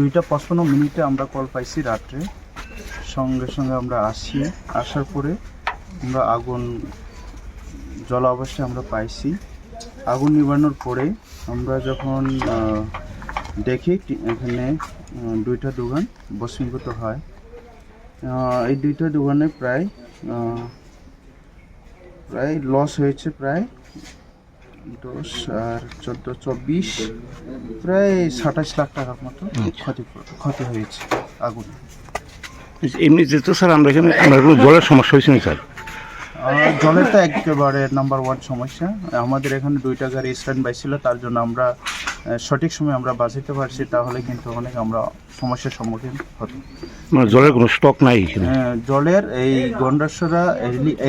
দুইটা পঁচপান্ন মিনিটে আমরা কল পাইছি রাত্রে। সঙ্গে সঙ্গে আমরা আসি। আসার পরে আমরা আগুন জল অবস্থায় আমরা পাইছি। আগুন নিবানোর পরে আমরা যখন দেখি এখানে দুইটা দোকান বসীভূত হয়। এই দুইটা দোকানে প্রায় প্রায় লস হয়েছে প্রায় দশ আর চোদ্দ চব্বিশ প্রায় সাতাশ লাখ টাকার মতো ক্ষতি ক্ষতি হয়েছে আগুন। এমনিতে তো স্যার আমরা এখানে আমরা কোনো জলের সমস্যা হয়েছে না স্যার? জলের তো একেবারে নাম্বার ওয়ান সমস্যা। আমাদের এখানে দুইটা গাড়ি স্ট্যান্ড বাই ছিল তার জন্য আমরা সঠিক সময় আমরা বাঁচাতে পারছি তাহলে কিন্তু অনেক আমরা সমস্যার সম্মুখীন হতো মানে জলের কোনো স্টক নাই আহ, জলের এই গন্ডাসরা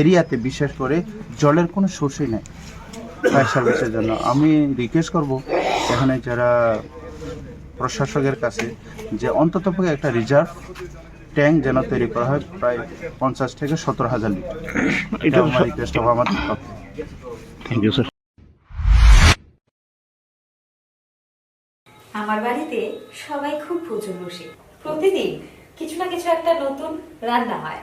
এরিয়াতে বিশেষ করে জলের কোনো সোর্সই নেই। ফায়ার সার্ভিসের জন্য। আমি রিকোয়েস্ট করব এখানে যারা প্রশাসকের কাছে যে অন্তত একটা রিজার্ভ ট্যাঙ্ক যেন তৈরি করা হয় প্রায় পঞ্চাশ থেকে সতেরো হাজার লিটার। এটা আমার রিকোয়েস্ট হবে আমাদের পক্ষে। থ্যাংক ইউ স্যার আমার বাড়িতে সবাই খুব প্রচুর বসে। প্রতিদিন কিছু না কিছু একটা নতুন রান্না হয়।